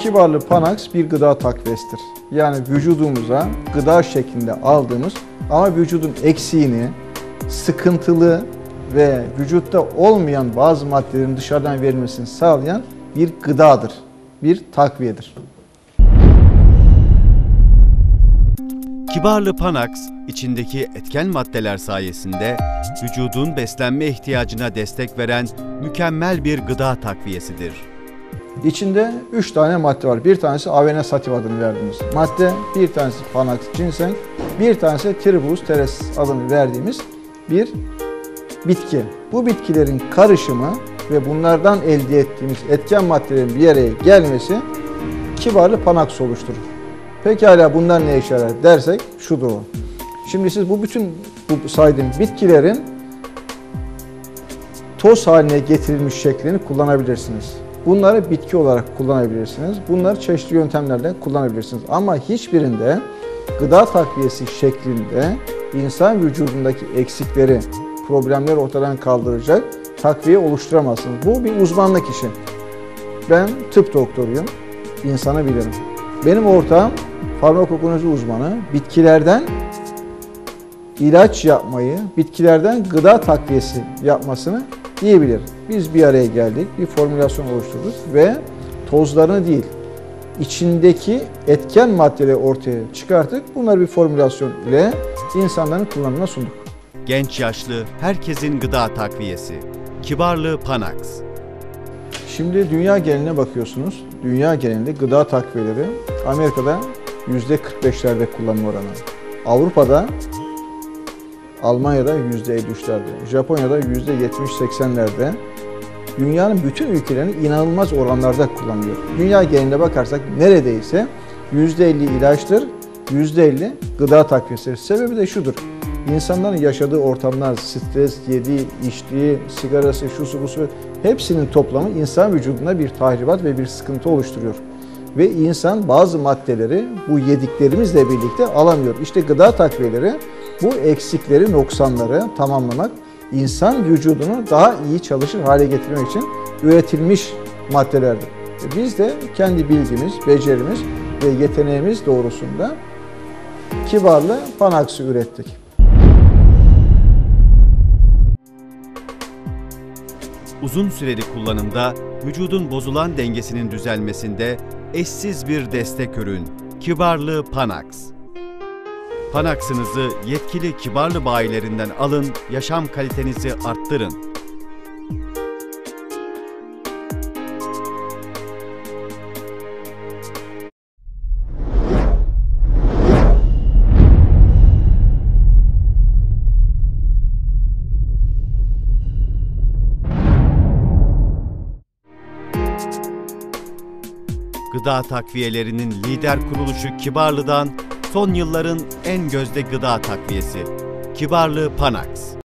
Kibarlı Panax bir gıda takviyesidir. Yani vücudumuza gıda şeklinde aldığımız ama vücudun eksiğini, sıkıntılı ve vücutta olmayan bazı maddelerin dışarıdan verilmesini sağlayan bir gıdadır. Bir takviyedir. Kibarlı Panax, içindeki etken maddeler sayesinde vücudun beslenme ihtiyacına destek veren mükemmel bir gıda takviyesidir. İçinde 3 tane madde var. Bir tanesi Avena sativa adını verdiğimiz madde, bir tanesi Panax ginseng, bir tanesi Tribulus teres adını verdiğimiz bir bitki. Bu bitkilerin karışımı ve bunlardan elde ettiğimiz etken maddelerin bir araya gelmesi kibarlı Panax oluşturur. Pekala bunlar ne işe yarar dersek şudur o. Şimdi siz bu bütün bu saydığım bitkilerin toz haline getirilmiş şeklini kullanabilirsiniz. Bunları bitki olarak kullanabilirsiniz. Bunları çeşitli yöntemlerle kullanabilirsiniz. Ama hiçbirinde gıda takviyesi şeklinde insan vücudundaki eksikleri, problemleri ortadan kaldıracak takviye oluşturamazsınız. Bu bir uzmanlık işi. Ben tıp doktoruyum, insanı bilirim. Benim ortağım farmakoloji uzmanı, bitkilerden ilaç yapmayı, bitkilerden gıda takviyesi yapmasını iyi bilir. Biz bir araya geldik, bir formülasyon oluşturduk ve tozlarını değil, içindeki etken maddeleri ortaya çıkarttık. Bunları bir formülasyon ile insanların kullanımına sunduk. Genç yaşlı herkesin gıda takviyesi. Kibarlı Panax. Şimdi dünya geneline bakıyorsunuz. Dünya genelinde gıda takviyeleri Amerika'da %45'lerde kullanım oranı. Avrupa'da Almanya'da %53'lerde, Japonya'da %70-80'lerde, dünyanın bütün ülkelerinin inanılmaz oranlarda kullanılıyor. Dünya geneline bakarsak neredeyse %50 ilaçtır, %50 gıda takviyesidir. Sebebi de şudur. İnsanların yaşadığı ortamlar, stres, yediği, içtiği, sigarası, şusu busu hepsinin toplamı insan vücudunda bir tahribat ve bir sıkıntı oluşturuyor. Ve insan bazı maddeleri bu yediklerimizle birlikte alamıyor. İşte gıda takviyeleri bu eksikleri, noksanları tamamlamak, insan vücudunu daha iyi çalışır hale getirmek için üretilmiş maddelerdir. E Biz de kendi bilgimiz, becerimiz ve yeteneğimiz doğrusunda kibarlı Panax'ı ürettik. Uzun süreli kullanımda vücudun bozulan dengesinin düzelmesinde eşsiz bir destek ürün. Kibarlı Panax. Panax'ınızı yetkili kibarlı bayilerinden alın, yaşam kalitenizi arttırın. Gıda takviyelerinin lider kuruluşu Kibarlı'dan son yılların en gözde gıda takviyesi. Kibarlı Panax.